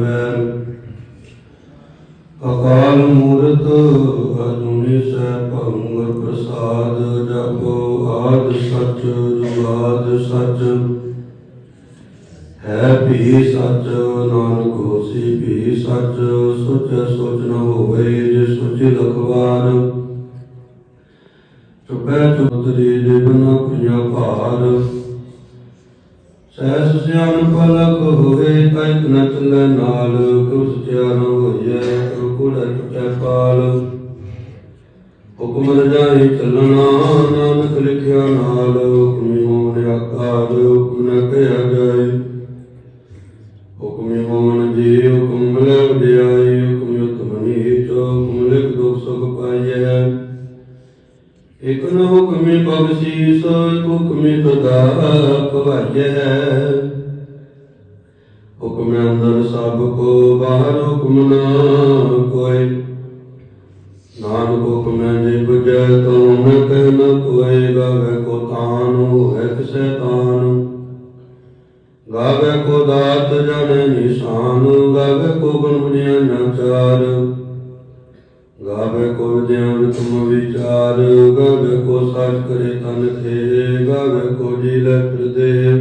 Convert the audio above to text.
ਨਿਰਵੈਰ ਅਕਾਲ ਮੂਰਤ ਅਜੂਨੀ ਸੈਭੰ ਗੁਰ ਪ੍ਰਸਾਦ, ਜਪੋ ਆਦ ਸਚ ਜੁਗਾਦ ਸਚ। ਹੈ ਵੀ ਸਚ, ਨਾਨਕ ਹੋਸੀ ਵੀ ਸਚ, ਸੁਚ ਸੁਚ ਨ ਹੋਵੇ ਜੇ ਸੁਚ ਲਖਵਾਰ। ਚੁਪੈ ਚੁਤਰੀ ਜੀਵਨ ਪੁnya ਭਾਰ। ਸਹਿਸ ਸਿਆਨ ਪਲਕ ਹੋਏ ਕੈਕ ਨ ਚੱਲੇ ਨਾਲ ਕਿਉ ਸਚਿਆ ਨ ਹੋਈਐ ਕਿਉ ਕੁੜੈ ਟੁਟੈ ਪਾਲ। ਹੁਕਮ ਰਜਾਈ ਚੱਲਣਾ, ਨਾਨਕ ਲਿਖਿਆ ਨਾਲ, ਹੁਕਮੀ ਹੋਣ ਆਕਾਰ, ਹੁਕਮ ਨ ਕਹਿਆ ਜਾਏ। ਹੁਕਮੀ ਹੋਣ ਜੀ, ਹੁਕਮ ਲੈ ਵਡਿਆਈ, ਹੁਕਮ ਉਤਮ ਨੀਚ, ਹੁਕਮ ਲਿਖ ਦੁਖ ਸੁਖ ਪਾਈਐ ਇਕ ਨ ਹੁਕਮੀ ਬਖਸ਼ੀਸ ਇਕ ਹੁਕਮੀ ਸਦਾ ਭਵਾਈਐ। ਹੁਕਮ ਅੰਦਰ ਸਭ ਕੋ, ਬਾਹਰ ਹੁਕਮ ਨਾ ਕੋਈ ਨਾਨਕ ਹੁਕਮ ਜੇ ਬੁਝੈ, ਤਉ ਨ ਕਹਿ ਨ ਕੋਇ ਗਾਵੇ ਕੋ ਤਾਨ, ਹੋਵੇ ਕਿਸੈ ਤਾਨ। ਗਾਵੇ ਕੋ ਦਾਤ, ਜਾਣੇ ਨਿਸ਼ਾਨ। ਗਾਵੇ ਕੋ ਗੁਣ ਬੁਝਿਆ ਨ ਚਾਰ। ਗਾਵੇ ਕੋ ਵਿਦਿਆ ਵਿਤਮ ਵਿਚਾਰ, ਗਾਵੇ ਕੋ ਸਾਚ ਕਰੇ ਤਨ ਥੇ ਗਾਵੇ ਕੋ ਜੀ ਲੈ ਫਿਰਦੇ